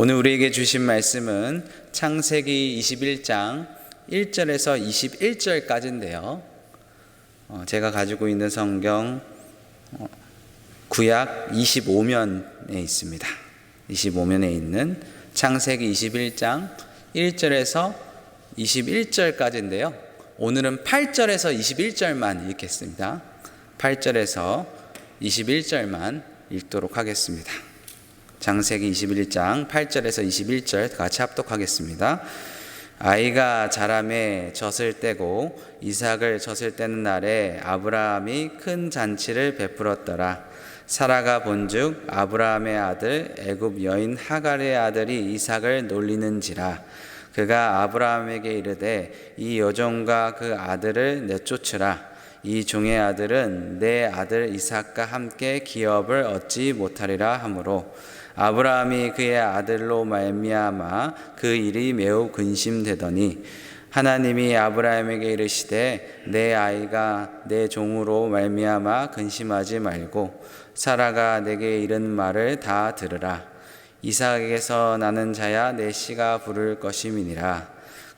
오늘 우리에게 주신 말씀은 창세기 21장 1절에서 21절까지인데요. 어, 제가 가지고 있는 성경 어, 구약 25면에 있습니다. 25면에 있는 창세기 21장 1절에서 21절까지인데요. 오늘은 8절에서 21절만 읽겠습니다. 8절에서 21절만 읽도록 하겠습니다. 장세기 21장 8절에서 21절 같이 합독하겠습니다. 아이가 자람에 젖을 떼고 이삭을 젖을 떼는 날에 아브라함이 큰 잔치를 베풀었더라. 사라가 본즉 아브라함의 아들 애굽 여인 하갈의 아들이 이삭을 놀리는지라 그가 아브라함에게 이르되 이 여종과 그 아들을 내쫓으라 이 종의 아들은 내 아들 이삭과 함께 기업을 얻지 못하리라 하므로 아브라함이 그의 아들로 말미암아 그 일이 매우 근심되더니 하나님이 아브라함에게 이르시되 내 아이가 내 종으로 말미암아 근심하지 말고 사라가 내게 이른 말을 다 들으라. 이삭에게서 나는 자야 내 씨가 부를 것임이니라.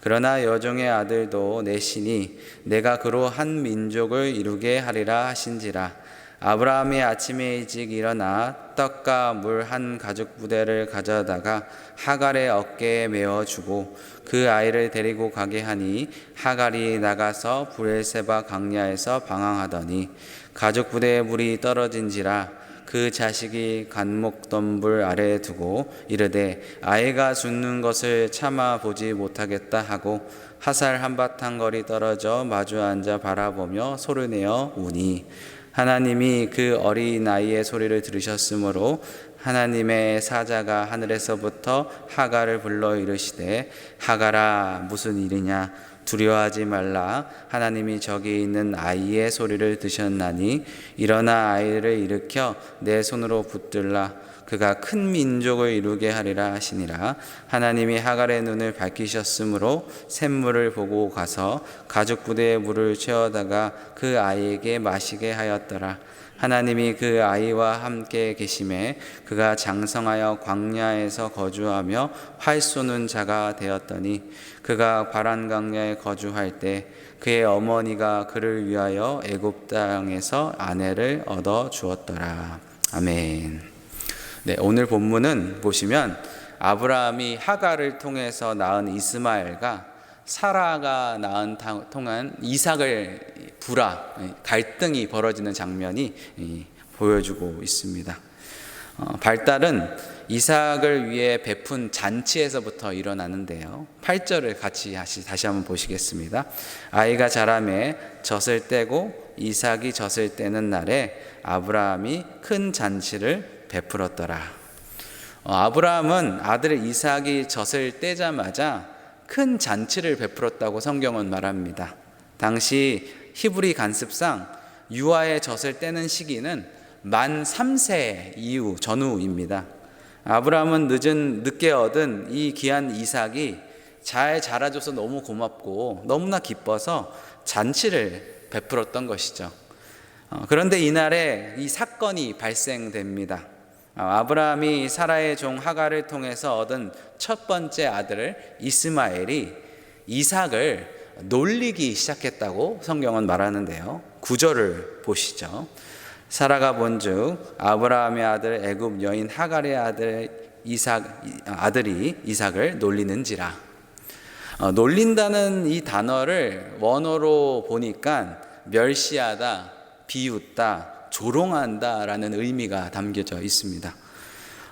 그러나 여종의 아들도 내 신이 내가 그로 한 민족을 이루게 하리라 하신지라 아브라함이 아침에 일찍 일어나 떡과 물 한 가죽 부대를 가져다가 하갈의 어깨에 메어 주고 그 아이를 데리고 가게 하니 하갈이 나가서 브엘세바 강야에서 방황하더니 가죽 부대에 물이 떨어진지라 그 자식이 간목덤불 아래에 두고 이르되 아이가 죽는 것을 참아 보지 못하겠다 하고 화살 한바탕 거리 떨어져 마주 앉아 바라보며 소리내어 우니 하나님이 그 어린 아이의 소리를 들으셨으므로 하나님의 사자가 하늘에서부터 하갈을 불러 이르시되 하갈아 무슨 일이냐? 두려워하지 말라. 하나님이 저기 있는 아이의 소리를 드셨나니 일어나 아이를 일으켜 내 손으로 붙들라 그가 큰 민족을 이루게 하리라 하시니라. 하나님이 하갈의 눈을 밝히셨으므로 샘물을 보고 가서 가죽 부대에 물을 채워다가 그 아이에게 마시게 하였더라. 하나님이 그 아이와 함께 계심에 그가 장성하여 광야에서 거주하며 활 쏘는 자가 되었더니 그가 바란 광야에 거주할 때 그의 어머니가 그를 위하여 애굽 땅에서 아내를 얻어 주었더라. 아멘. 네, 오늘 본문은 보시면 아브라함이 하갈을 통해서 낳은 이스마엘과 사라가 낳은 통한 이삭을 불화 갈등이 벌어지는 장면이 보여주고 있습니다. 어, 발달은 이삭을 위해 베푼 잔치에서부터 일어나는데요. 8절을 같이 다시 한번 보시겠습니다. 아이가 자라매 젖을 떼고 이삭이 젖을 떼는 날에 아브라함이 큰 잔치를 베풀었더라. 어, 아브라함은 아들 이삭이 젖을 떼자마자 큰 잔치를 베풀었다고 성경은 말합니다. 당시 히브리 간습상 유아의 젖을 떼는 시기는 만 3세 이후 전후입니다. 아브라함은 늦은 늦게 얻은 이 귀한 이삭이 잘 자라줘서 너무 고맙고 너무나 기뻐서 잔치를 베풀었던 것이죠. 어, 그런데 이날에 이 사건이 발생됩니다. 어, 아브라함이 사라의 종 하가를 통해서 얻은 첫 번째 아들 이스마엘이 이삭을 놀리기 시작했다고 성경은 말하는데요. 구절을 보시죠. 사라가 본즉 아브라함의 아들 애굽 여인 하갈의 아들 이삭 아들이 이삭을 놀리는지라. 어, 놀린다는 이 단어를 원어로 보니까 멸시하다, 비웃다, 조롱한다 라는 의미가 담겨져 있습니다.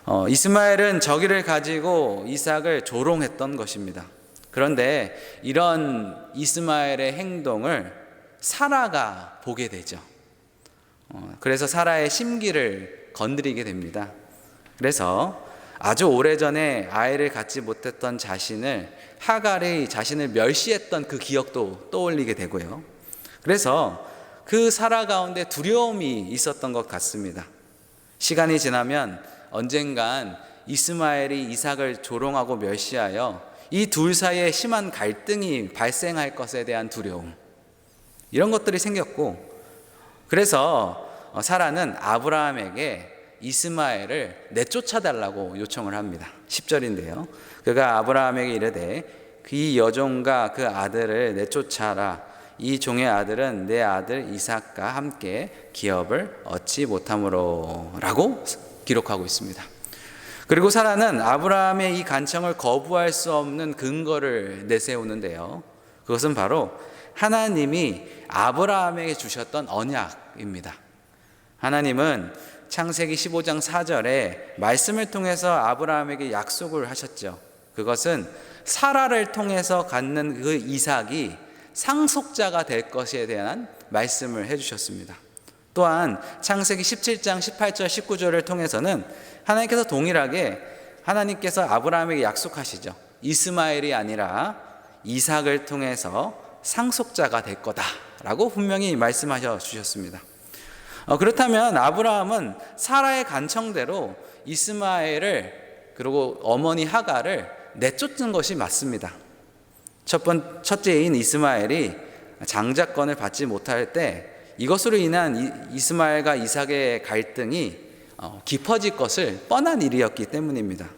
어, 이스마엘은 저기를 가지고 이삭을 조롱했던 것입니다. 그런데 이런 이스마엘의 행동을 사라가 보게 되죠. 어, 그래서 사라의 심기를 건드리게 됩니다. 그래서 아주 오래전에 아이를 갖지 못했던 자신을 하갈이 자신을 멸시했던 그 기억도 떠올리게 되고요. 그래서 그 사라 가운데 두려움이 있었던 것 같습니다. 시간이 지나면 언젠간 이스마엘이 이삭을 조롱하고 멸시하여 이 둘 사이에 심한 갈등이 발생할 것에 대한 두려움. 이런 것들이 생겼고, 그래서 사라는 아브라함에게 이스마엘을 내쫓아 달라고 요청을 합니다. 10절인데요. 그가 아브라함에게 이르되 그 여종과 그 아들을 내쫓아라. 이 종의 아들은 내 아들 이삭과 함께 기업을 얻지 못함으로라고 기록하고 있습니다. 그리고 사라는 아브라함의 이 간청을 거부할 수 없는 근거를 내세우는데요. 그것은 바로 하나님이 아브라함에게 주셨던 언약입니다. 하나님은 창세기 15장 4절에 말씀을 통해서 아브라함에게 약속을 하셨죠. 그것은 사라를 통해서 갖는 그 이삭이 상속자가 될 것에 대한 말씀을 해 주셨습니다. 또한 창세기 17장 18절 19절을 통해서는 하나님께서 동일하게 하나님께서 아브라함에게 약속하시죠. 이스마엘이 아니라 이삭을 통해서 상속자가 될 거다라고 분명히 말씀하셔 주셨습니다. 어, 그렇다면 아브라함은 사라의 간청대로 이스마엘을 그리고 어머니 하가를 내쫓는 것이 맞습니다. 첫 번, 첫째인 이스마엘이 장자권을 받지 못할 때 이것으로 인한 이스마엘과 이삭의 갈등이 어, 깊어질 것을 뻔한 일이었기 때문입니다.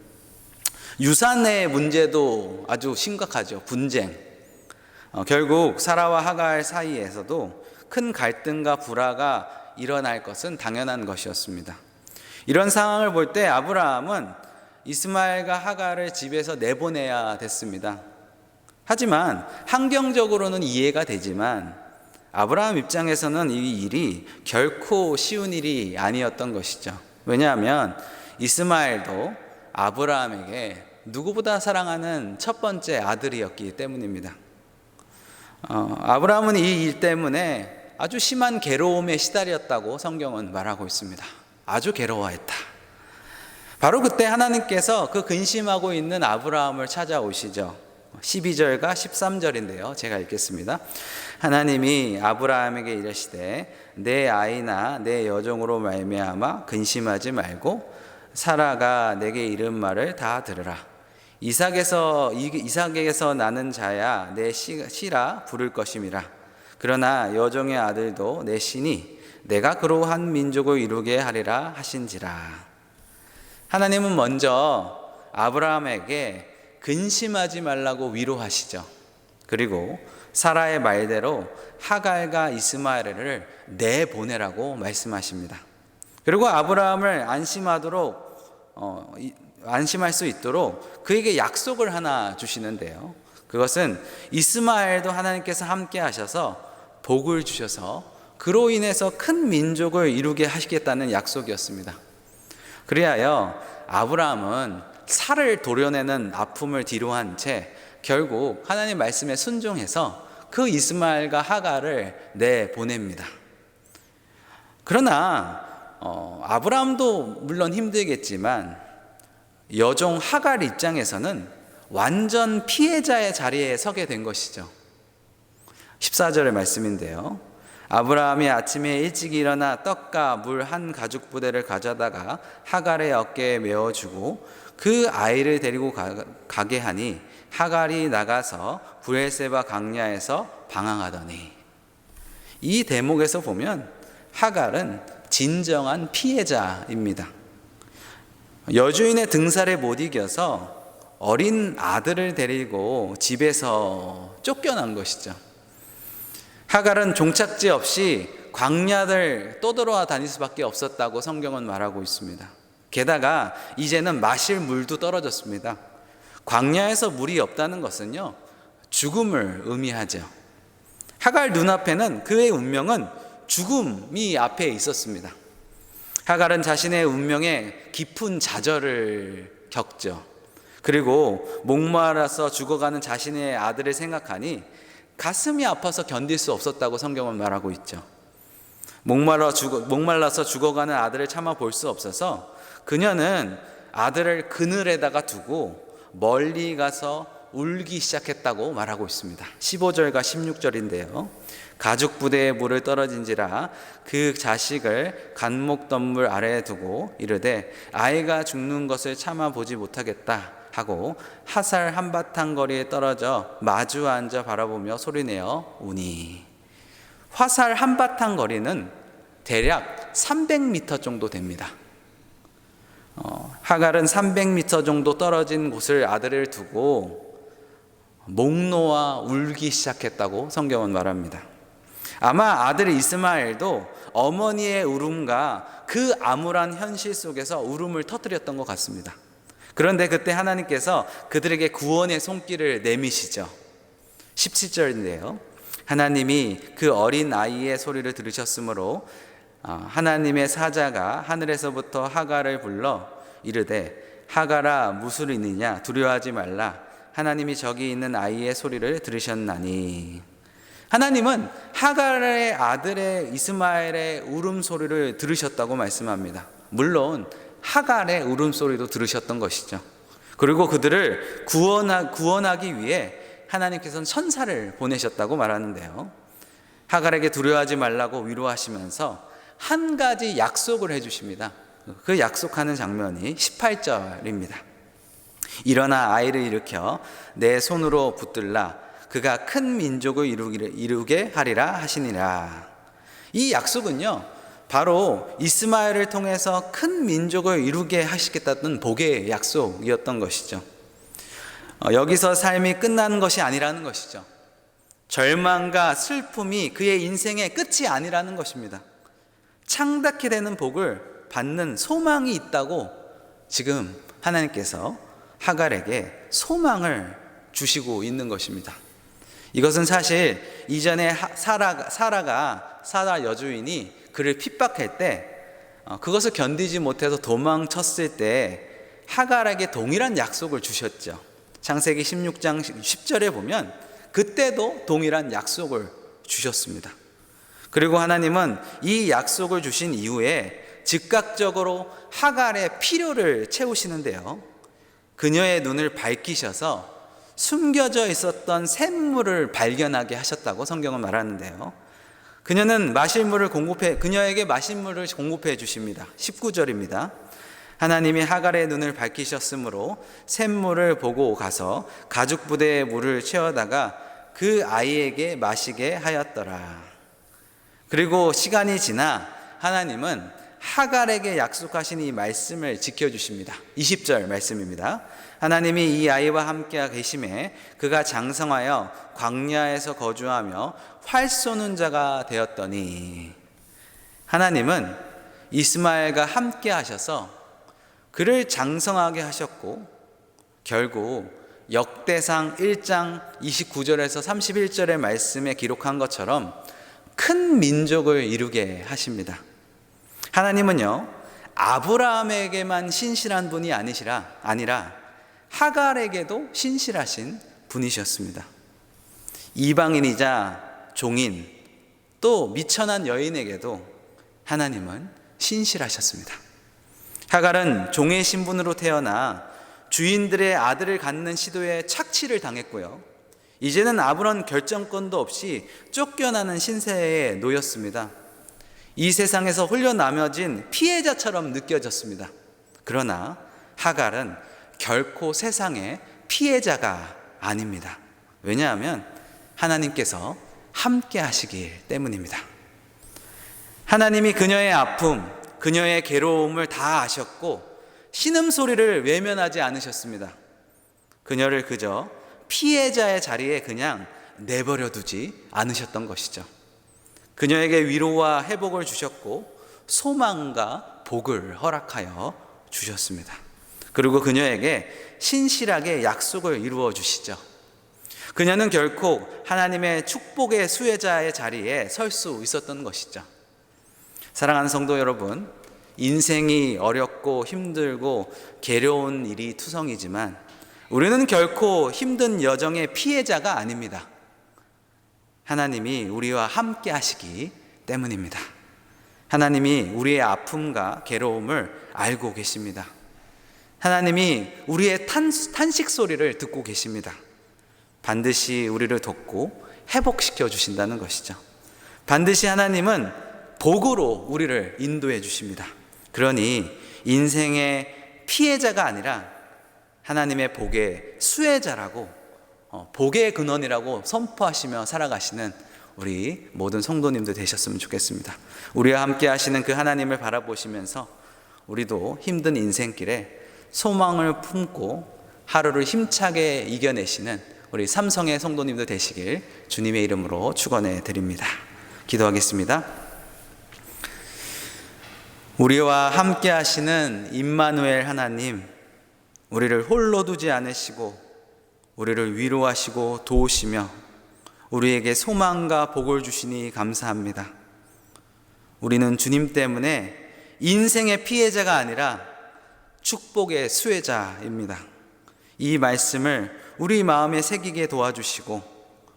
유산의 문제도 아주 심각하죠. 분쟁. 어, 결국 사라와 하갈 사이에서도 큰 갈등과 불화가 일어날 것은 당연한 것이었습니다. 이런 상황을 볼 때 아브라함은 이스마엘과 하갈을 집에서 내보내야 됐습니다. 하지만 환경적으로는 이해가 되지만 아브라함 입장에서는 이 일이 결코 쉬운 일이 아니었던 것이죠. 왜냐하면 이스마엘도 아브라함에게 누구보다 사랑하는 첫 번째 아들이었기 때문입니다. 어, 아브라함은 이 일 때문에 아주 심한 괴로움에 시달렸다고 성경은 말하고 있습니다. 아주 괴로워했다. 바로 그때 하나님께서 그 근심하고 있는 아브라함을 찾아오시죠. 12절과 13절인데요. 제가 읽겠습니다. 하나님이 아브라함에게 이르시되 내 아이나 내 여종으로 말미암아 근심하지 말고 사라가 내게 이른 말을 다 들으라. 이삭에서 이삭에게서 나는 자야 내 시라 부를 것임이라. 그러나 여종의 아들도 내 신이 내가 그러한 민족을 이루게 하리라 하신지라. 하나님은 먼저 아브라함에게 근심하지 말라고 위로하시죠. 그리고 사라의 말대로 하갈과 이스마엘을 내보내라고 말씀하십니다. 그리고 아브라함을 안심하도록 어, 안심할 수 있도록 그에게 약속을 하나 주시는데요. 그것은 이스마엘도 하나님께서 함께 하셔서 복을 주셔서 그로 인해서 큰 민족을 이루게 하시겠다는 약속이었습니다. 그리하여 아브라함은 살을 도려내는 아픔을 뒤로한 채 결국 하나님 말씀에 순종해서 그 이스마엘과 하가를 내 보냅니다. 그러나 어, 아브라함도 물론 힘들겠지만 여종 하갈 입장에서는 완전 피해자의 자리에 서게 된 것이죠. 14절의 말씀인데요. 아브라함이 아침에 일찍 일어나 떡과 물 한 가죽 부대를 가져다가 하갈의 어깨에 메어주고 그 아이를 데리고 가, 게 하니 하갈이 나가서 브엘세바 강야에서 방황하더니 이 대목에서 보면 하갈은 진정한 피해자입니다. 여주인의 등살에 못 이겨서 어린 아들을 데리고 집에서 쫓겨난 것이죠. 하갈은 종착지 없이 광야를 떠돌아 다닐 수밖에 없었다고 성경은 말하고 있습니다. 게다가 이제는 마실 물도 떨어졌습니다. 광야에서 물이 없다는 것은요, 죽음을 의미하죠. 하갈 눈앞에는 그의 운명은 죽음이 앞에 있었습니다. 하갈은 자신의 운명에 깊은 좌절을 겪죠. 그리고 목마라서 죽어가는 자신의 아들을 생각하니 가슴이 아파서 견딜 수 없었다고 성경은 말하고 있죠. 목말라 죽어, 목말라서 죽어가는 아들을 참아 볼 수 없어서 그녀는 아들을 그늘에다가 두고 멀리 가서 울기 시작했다고 말하고 있습니다. 15절과 16절인데요. 가죽 부대에 물을 떨어진지라 그 자식을 간목덤물 아래에 두고 이르되 아이가 죽는 것을 참아 보지 못하겠다. 하고 하살 한바탕 거리에 떨어져 마주 앉아 바라보며 소리내어 우니 화살 한바탕 거리는 대략 300m 정도 됩니다. 어, 하갈은 300m 정도 떨어진 곳을 아들을 두고 목 놓아 울기 시작했다고 성경은 말합니다. 아마 아들 이스마엘도 어머니의 울음과 그 암울한 현실 속에서 울음을 터뜨렸던 것 같습니다. 그런데 그때 하나님께서 그들에게 구원의 손길을 내미시죠. 17절인데요. 하나님이 그 어린 아이의 소리를 들으셨으므로 아, 하나님의 사자가 하늘에서부터 하갈을 불러 이르되 하갈아 무술 있느냐 두려워하지 말라 하나님이 저기 있는 아이의 소리를 들으셨나니 하나님은 하갈의 아들의 이스마엘의 울음소리를 들으셨다고 말씀합니다. 물론 하갈의 울음소리도 들으셨던 것이죠. 그리고 그들을 구원하, 구원하기 위해 하나님께서는 천사를 보내셨다고 말하는데요. 하갈에게 두려워하지 말라고 위로하시면서 한 가지 약속을 해주십니다. 그 약속하는 장면이 18절입니다. 일어나 아이를 일으켜 내 손으로 붙들라 그가 큰 민족을 이루게 하리라 하시니라. 이 약속은요, 바로 이스마엘을 통해서 큰 민족을 이루게 하시겠다는 복의 약속이었던 것이죠. 어, 여기서 삶이 끝나는 것이 아니라는 것이죠. 절망과 슬픔이 그의 인생의 끝이 아니라는 것입니다. 창답게 되는 복을 받는 소망이 있다고 지금 하나님께서 하갈에게 소망을 주시고 있는 것입니다. 이것은 사실 이전에 사라, 사라가 사라 여주인이 그를 핍박할 때 어, 그것을 견디지 못해서 도망쳤을 때 하갈에게 동일한 약속을 주셨죠. 창세기 16장 10절에 보면 그때도 동일한 약속을 주셨습니다. 그리고 하나님은 이 약속을 주신 이후에 즉각적으로 하갈의 필요를 채우시는데요. 그녀의 눈을 밝히셔서 숨겨져 있었던 샘물을 발견하게 하셨다고 성경은 말하는데요. 그녀는 마실 물을 공급해 그녀에게 마실 물을 공급해 주십니다. 19절입니다. 하나님이 하갈의 눈을 밝히셨으므로 샘물을 보고 가서 가죽 부대에 물을 채워다가 그 아이에게 마시게 하였더라. 그리고 시간이 지나 하나님은 하갈에게 약속하신 이 말씀을 지켜 주십니다. 20절 말씀입니다. 하나님이 이 아이와 함께 계심에 그가 장성하여 광야에서 거주하며 활 쏘는 자가 되었더니 하나님은 이스마엘과 함께 하셔서 그를 장성하게 하셨고 결국 역대상 1장 29절에서 31절의 말씀에 기록한 것처럼 큰 민족을 이루게 하십니다. 하나님은요, 아브라함에게만 신실한 분이 아니시라, 아니라 하갈에게도 신실하신 분이셨습니다. 이방인이자 종인 또 미천한 여인에게도 하나님은 신실하셨습니다. 하갈은 종의 신분으로 태어나 주인들의 아들을 갖는 시도에 착취를 당했고요. 이제는 아무런 결정권도 없이 쫓겨나는 신세에 놓였습니다. 이 세상에서 남겨진 피해자처럼 느껴졌습니다. 그러나 하갈은 결코 세상의 피해자가 아닙니다. 왜냐하면 하나님께서 함께 하시기 때문입니다. 하나님이 그녀의 아픔, 그녀의 괴로움을 다 아셨고 신음소리를 외면하지 않으셨습니다. 그녀를 그저 피해자의 자리에 그냥 내버려 두지 않으셨던 것이죠. 그녀에게 위로와 회복을 주셨고 소망과 복을 허락하여 주셨습니다. 그리고 그녀에게 신실하게 약속을 이루어 주시죠. 그녀는 결코 하나님의 축복의 수혜자의 자리에 설 수 있었던 것이죠. 사랑하는 성도 여러분, 인생이 어렵고 힘들고 괴로운 일이 투성이지만 우리는 결코 힘든 여정의 피해자가 아닙니다. 하나님이 우리와 함께 하시기 때문입니다. 하나님이 우리의 아픔과 괴로움을 알고 계십니다. 하나님이 우리의 탄, 탄식 소리를 듣고 계십니다. 반드시 우리를 돕고 회복시켜 주신다는 것이죠. 반드시 하나님은 복으로 우리를 인도해 주십니다. 그러니 인생의 피해자가 아니라 하나님의 복의 수혜자라고 어, 복의 근원이라고 선포하시며 살아가시는 우리 모든 성도님들 되셨으면 좋겠습니다. 우리와 함께 하시는 그 하나님을 바라보시면서 우리도 힘든 인생길에 소망을 품고 하루를 힘차게 이겨내시는 우리 삼성의 성도님들 되시길 주님의 이름으로 축원해 드립니다. 기도하겠습니다. 우리와 함께 하시는 임마누엘 하나님, 우리를 홀로 두지 않으시고 우리를 위로하시고 도우시며 우리에게 소망과 복을 주시니 감사합니다. 우리는 주님 때문에 인생의 피해자가 아니라 축복의 수혜자입니다. 이 말씀을 우리 마음에 새기게 도와주시고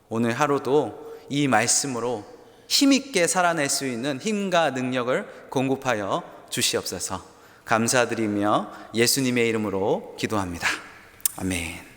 오늘 하루도 이 말씀으로 힘있게 살아낼 수 있는 힘과 능력을 공급하여 주시옵소서 감사드리며 예수님의 이름으로 기도합니다. 아멘.